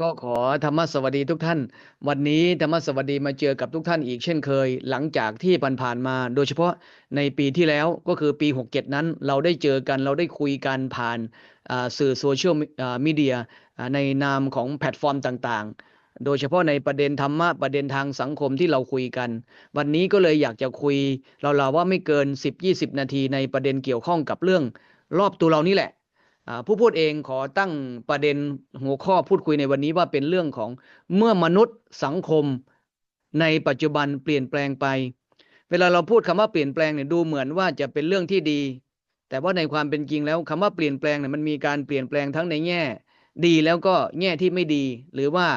ก็ขอธรรมสวัสดีทุกท่าน วันนี้ธรรมสวัสดีมาเจอกับทุกท่านอีกเช่นเคย หลังจากที่ผ่านๆมา โดยเฉพาะในปีที่แล้วก็คือปี 67 นั้น เราได้เจอกันเราได้คุยกันผ่านสื่อโซเชียลมีเดียในนามของแพลตฟอร์มต่างๆ โดยเฉพาะในประเด็นธรรมะประเด็นทางสังคมที่เราคุยกัน วันนี้ก็เลยอยากจะคุย เราๆว่าไม่เกิน 10-20 นาทีในประเด็นเกี่ยวข้องกับเรื่อง รอบตัวเรานี่แหละ ผู้พูดเองขอตั้งประเด็นหัวข้อพูดคุยในวันนี้ว่าเป็นเรื่องของเมื่อมนุษย์สังคมในปัจจุบันเปลี่ยนแปลงไป เวลาเราพูดคำว่าเปลี่ยนแปลงเนี่ยดูเหมือนว่าจะเป็นเรื่องที่ดี แต่ว่าในความเป็นจริงแล้วคำว่าเปลี่ยนแปลงเนี่ยมันมีการเปลี่ยนแปลงทั้งในแง่ ดีแล้วก็แง่ที่ไม่ดี หรือว่า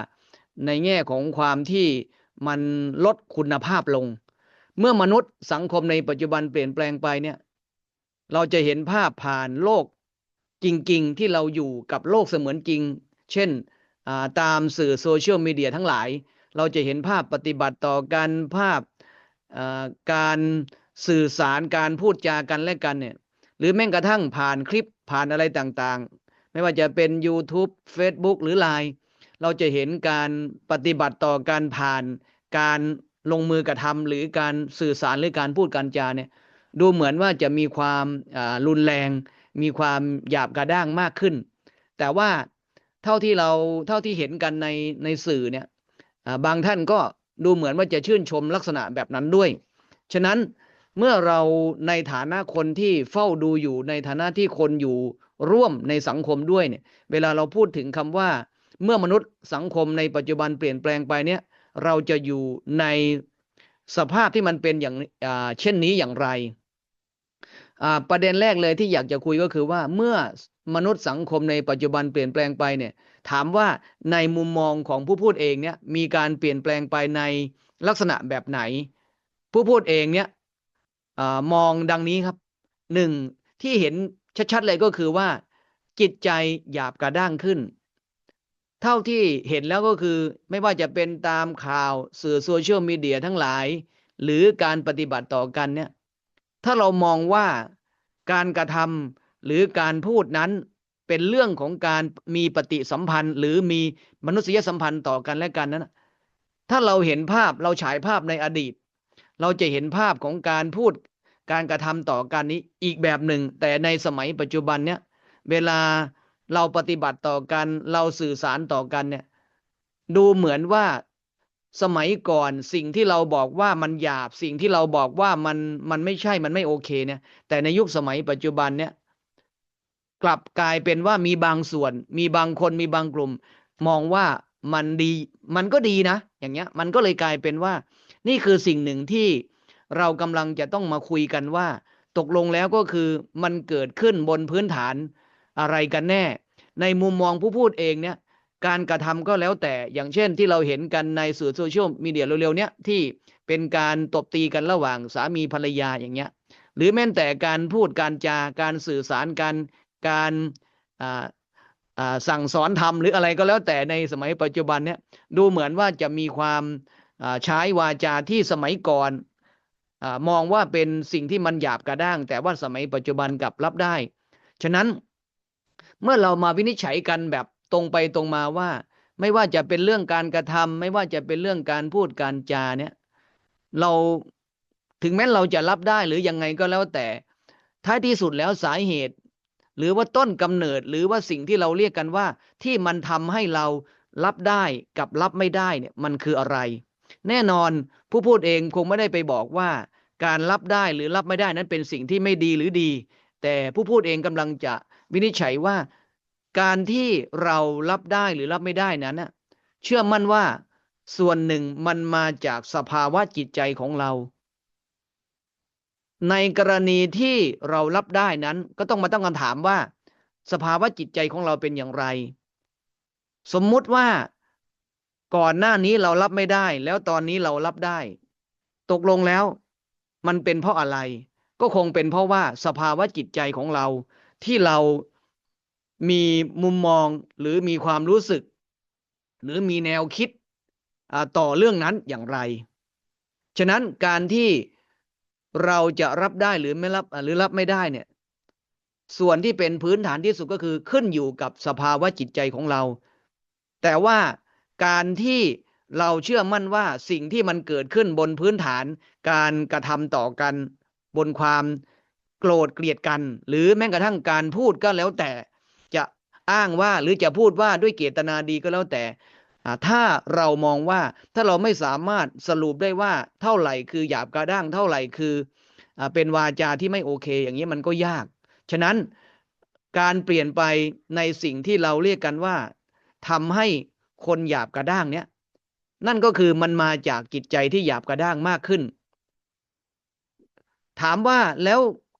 ในแง่ของความที่มันลดคุณภาพลง เมื่อมนุษย์สังคมในปัจจุบันเปลี่ยนแปลงไปเนี่ย เราจะเห็นภาพผ่านโลก จริง ๆ ที่เราอยู่กับโลกเสมือนจริง เช่นตามสื่อโซเชียลมีเดียทั้งหลาย เราจะเห็นภาพปฏิบัติต่อกันภาพการสื่อสารการพูดจากันและกันเนี่ยหรือแม้กระทั่งผ่านคลิปผ่านอะไรต่างๆ ไม่ว่าจะเป็น YouTube Facebook หรือ Line เราจะเห็นการปฏิบัติต่อการผ่านการลงมือกระทำหรือการสื่อสารหรือการพูดการจาเนี่ยดูเหมือนว่าจะมีความรุนแรง มีความหยาบกระด้างมากขึ้น แต่ว่าเท่าที่เราเท่าที่เห็นกันในในสื่อเนี่ยบางท่านก็ดูเหมือนว่าจะชื่นชมลักษณะแบบนั้นด้วย ฉะนั้นเมื่อเราในฐานะคนที่เฝ้าดูอยู่ในฐานะที่คนอยู่ร่วมในสังคมด้วยเนี่ย เวลาเราพูดถึงคำว่า เมื่อมนุษย์สังคมในปัจจุบันเปลี่ยนแปลงไปเนี่ย เราจะอยู่ในสภาพที่มันเป็นอย่างเช่นนี้อย่างไร ประเด็นแรกเลยที่อยากจะคุยก็คือว่าเมื่อมนุษย์สังคมในปัจจุบันเปลี่ยนแปลงไปเนี่ยถามว่าในมุมมองของผู้พูดเองเนี่ยมีการเปลี่ยนแปลงไปในลักษณะแบบไหน ผู้พูดเองเนี่ยอมองดังนี้ครับหนึ่งที่เห็นชัดๆเลยก็คือว่า จิตใจหยาบกระด้างขึ้น เท่าที่เห็นแล้วก็คือไม่ว่าจะเป็นตามข่าวสื่อโซเชียลมีเดียทั้งหลาย หรือการปฏิบัติต่อกันเนี่ย ถ้าเรามองว่าการกระทำหรือการพูดนั้นเป็นเรื่องของการมีปฏิสัมพันธ์ หรือมีมนุษยสัมพันธ์ต่อกันและกันนั้นถ้าเราเห็นภาพเราฉายภาพในอดีต เราจะเห็นภาพของการพูดการกระทำต่อกันนี้อีกแบบหนึ่ง แต่ในสมัยปัจจุบันเนี้ยเวลาเราปฏิบัติต่อกัน เราสื่อสารต่อกันเนี่ยดูเหมือนว่า สมัยก่อนสิ่งที่เราบอกว่ามันหยาบสิ่งที่เราบอกว่ามันมันไม่ใช่มันไม่โอเคเนี่ย แต่ในยุคสมัยปัจจุบันเนี่ย กลับกลายเป็นว่ามีบางส่วน มีบางคนมีบางกลุ่ม มองว่ามันดี มันก็ดีนะ อย่างเงี้ย มันก็เลยกลายเป็นว่า นี่คือสิ่งหนึ่งที่เรากำลังจะต้องมาคุยกันว่า ตกลงแล้วก็คือมันเกิดขึ้นบนพื้นฐานอะไรกันแน่ ในมุมมองผู้พูดเองเนี่ย การกระทำก็แล้วแต่อย่างเช่นที่เราเห็นกันในสื่อโซเชียลมีเดียเร็วๆเนี้ยที่เป็นการตบตีกันระหว่างสามีภรรยาอย่างเงี้ยหรือแม้แต่การพูดการจาการสื่อสารกันการสั่งสอนทำหรืออะไรก็แล้วแต่ในสมัยปัจจุบันเนี่ยดูเหมือนว่าจะมีความใช้วาจาที่สมัยก่อนอมองว่าเป็นสิ่งที่มันหยาบกระด้าง แต่ว่าสมัยปัจจุบันกลับรับได้ ฉะนั้นเมื่อเรามาวินิจฉัยกันแบบ ตรงไปตรงมาว่า ไม่ว่าจะเป็นเรื่องการกระทำไม่ว่าจะเป็นเรื่องการพูดการจาเนี่ย เราถึงแม้เราจะรับได้หรือยังไงก็แล้วแต่ ท้ายที่สุดแล้วสาเหตุ หรือว่าต้นกำเนิดหรือว่าสิ่งที่เราเรียกกันว่า ที่มันทำให้เรารับได้กับรับไม่ได้เนี่ยมันคืออะไร แน่นอนผู้พูดเองคงไม่ได้ไปบอกว่า การรับได้หรือรับไม่ได้นั้นเป็นสิ่งที่ไม่ดีหรือดี แต่ผู้พูดเองกำลังจะวินิจฉัยว่า การที่เรารับได้หรือรับไม่ได้นั้นเชื่อมั่นว่าส่วนหนึ่งมันมาจากสภาวะจิตใจของเรา ในกรณีที่เรารับได้นั้น ก็ต้องมาตั้งคำถามว่า สภาวะจิตใจของเราเป็นอย่างไร สมมุติว่าก่อนหน้านี้เรารับไม่ได้ แล้วตอนนี้เรารับได้ ตกลงแล้ว มันเป็นเพราะอะไร ก็คงเป็นเพราะว่าสภาวะจิตใจของเราที่เรา มีมุมมองหรือมีความรู้สึก หรือมีแนวคิดต่อเรื่องนั้นอย่างไร ฉะนั้นการที่เราจะรับได้หรือไม่รับหรือรับไม่ได้เนี่ย ส่วนที่เป็นพื้นฐานที่สุดก็คือขึ้นอยู่กับสภาวะจิตใจของเรา แต่ว่าการที่เราเชื่อมั่นว่าสิ่งที่มันเกิดขึ้นบนพื้นฐาน การกระทำต่อกัน บนความโกรธเกลียดกัน หรือแม้กระทั่งการพูดก็แล้วแต่ อ้างว่าหรือจะพูดว่าด้วยเจตนาดีก็แล้วแต่ ถ้าเรามองว่าถ้าเราไม่สามารถสรุปได้ว่าเท่าไหร่คือหยาบกระด้างเท่าไหร่คือเป็นวาจาที่ไม่โอเค อย่างนี้มันก็ยาก ฉะนั้นการเปลี่ยนไปในสิ่งที่เราเรียกกันว่าทำให้คนหยาบกระด้างเนี้ยนั่นก็คือมันมาจากจิตใจที่หยาบกระด้างมากขึ้น ถามว่าแล้ว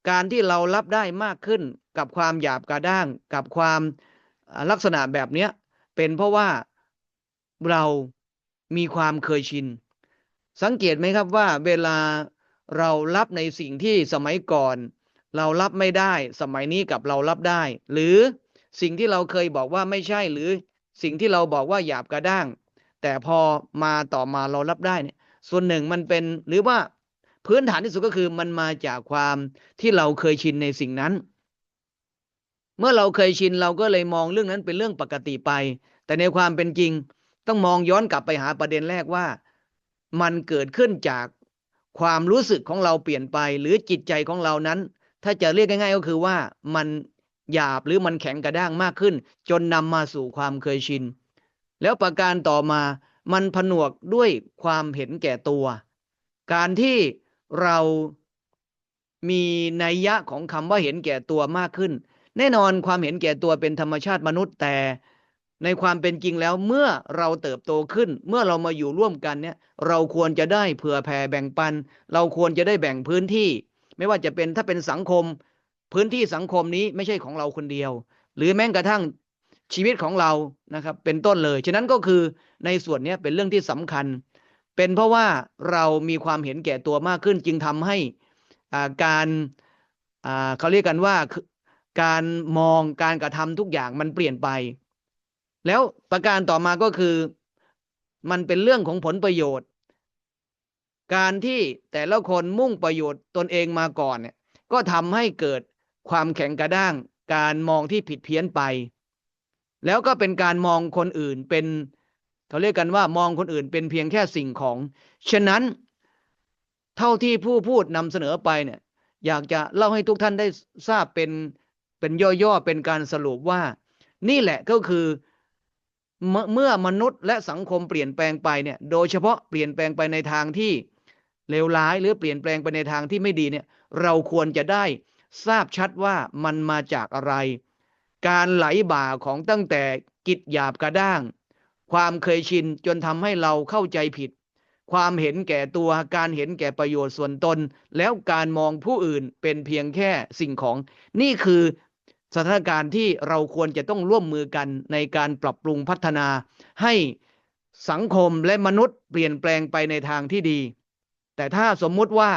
การที่เรารับได้มากขึ้น กับความหยาบกระด้าง กับความ ลักษณะแบบเนี้ยเป็นเพราะว่าเรามีความเคยชิน สังเกตไหมครับว่าเวลาเรารับในสิ่งที่สมัยก่อน เรารับไม่ได้ สมัยนี้กับเรารับได้ หรือสิ่งที่เราเคยบอกว่าไม่ใช่หรือสิ่งที่เราบอกว่าหยาบกระด้าง แต่พอมาต่อมาเรารับได้เนี่ยส่วนหนึ่งมันเป็นหรือว่าพื้นฐานที่สุดก็คือมันมาจากความที่เราเคยชินในสิ่งนั้น เมื่อเราเคยชินเราก็เลยมองเรื่องนั้นเป็นเรื่องปกติไป แต่ในความเป็นจริงต้องมองย้อนกลับไปหาประเด็นแรกว่า มันเกิดขึ้นจากความรู้สึกของเราเปลี่ยนไป หรือจิตใจของเรานั้น ถ้าจะเรียกง่าย ๆ ก็คือว่ามันหยาบหรือมันแข็งกระด้างมากขึ้น จนนำมาสู่ความเคยชิน แล้วประการต่อมามันผนวกด้วยความเห็นแก่ตัว การที่เรามีนัยยะของคำว่าเห็นแก่ตัวมากขึ้น แน่นอนความเห็นแก่ตัวเป็นธรรมชาติมนุษย์แต่ในความเป็นจริงแล้วเมื่อเราเติบโตขึ้น เมื่อเรามาอยู่ร่วมกันเนี่ย เราควรจะได้เผื่อแผ่แบ่งปัน เราควรจะได้แบ่งพื้นที่ ไม่ว่าจะเป็นถ้าเป็นสังคม พื้นที่สังคมนี้ไม่ใช่ของเราคนเดียว หรือแม้กระทั่งชีวิตของเรานะครับ เป็นต้นเลย ฉะนั้นก็คือในส่วนนี้เป็นเรื่องที่สำคัญ เป็นเพราะว่าเรามีความเห็นแก่ตัวมากขึ้นจึงทำให้อาการเขาเรียกกันว่า การมองการกระทำทุกอย่างมันเปลี่ยนไป แล้วประการต่อมาก็คือ มันเป็นเรื่องของผลประโยชน์ การที่แต่ละคนมุ่งประโยชน์ตนเองมาก่อนเนี่ยก็ทำให้เกิดความแข็งกระด้าง การมองที่ผิดเพี้ยนไป แล้วก็เป็นการมองคนอื่นเป็นเขาเรียกกันว่ามองคนอื่นเป็นเพียงแค่สิ่งของ ฉะนั้น เท่าที่ผู้พูดนำเสนอไปเนี่ย อยากจะเล่าให้ทุกท่านได้ทราบเป็น เป็นย่อๆเป็นการสรุปว่า นี่แหละก็คือเมื่อเมื่อมนุษย์และสังคมเปลี่ยนแปลงไปเนี่ย โดยเฉพาะเปลี่ยนแปลงไปในทางที่เลวร้ายหรือเปลี่ยนแปลงไปในทางที่ไม่ดีเนี่ย เราควรจะได้ทราบชัดว่ามันมาจากอะไร การไหลบ่าของตั้งแต่กิจหยาบกระด้าง ความเคยชินจนทำให้เราเข้าใจผิด ความเห็นแก่ตัวการเห็นแก่ประโยชน์ส่วนตน แล้วการมองผู้อื่นเป็นเพียงแค่สิ่งของ นี่คือ สถานการณ์ที่เราควรจะต้องร่วมมือกันในการปรับปรุงพัฒนา ให้สังคมและมนุษย์เปลี่ยนแปลงไปในทางที่ดี แต่ถ้าสมมุติว่า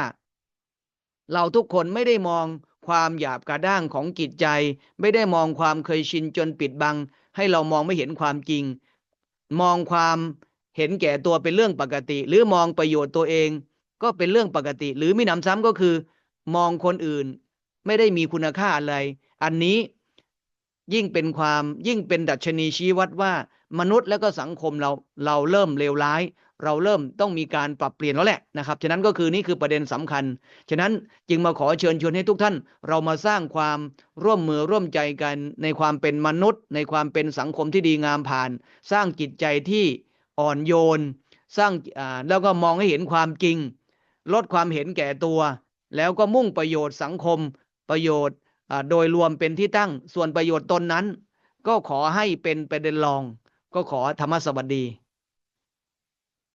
เราทุกคนไม่ได้มองความหยาบกระด้างของจิตใจ ไม่ได้มองความเคยชินจนปิดบัง ให้เรามองไม่เห็นความจริง มองความเห็นแก่ตัวเป็นเรื่องปกติ หรือมองประโยชน์ตัวเอง ก็เป็นเรื่องปกติ หรือมิหนำซ้ำก็คือ มองคนอื่น ไม่ได้มีคุณค่าอะไร อันนี้ยิ่งเป็นความยิ่งเป็นดัชนีชี้วัดว่า มนุษย์และก็สังคมเราเราเริ่มเลวร้าย เราเริ่มต้องมีการปรับเปลี่ยนแล้วแหละนะครับฉะนั้นก็คือนี่คือประเด็นสำคัญ ฉะนั้นจึงมาขอเชิญชวนให้ทุกท่าน เรามาสร้างความร่วมมือร่วมใจกันในความเป็นมนุษย์ ในความเป็นสังคมที่ดีงามผ่าน สร้างจิตใจที่อ่อนโยน สร้างอ่าแล้วก็มองให้เห็นความจริง ลดความเห็นแก่ตัว แล้วก็มุ่งประโยชน์สังคม ประโยชน์โดยรวมเป็นที่ตั้งส่วนประโยชน์ตนนั้น ก็ขอให้เป็นประเด็นรอง ก็ขอธรรมสวัสดี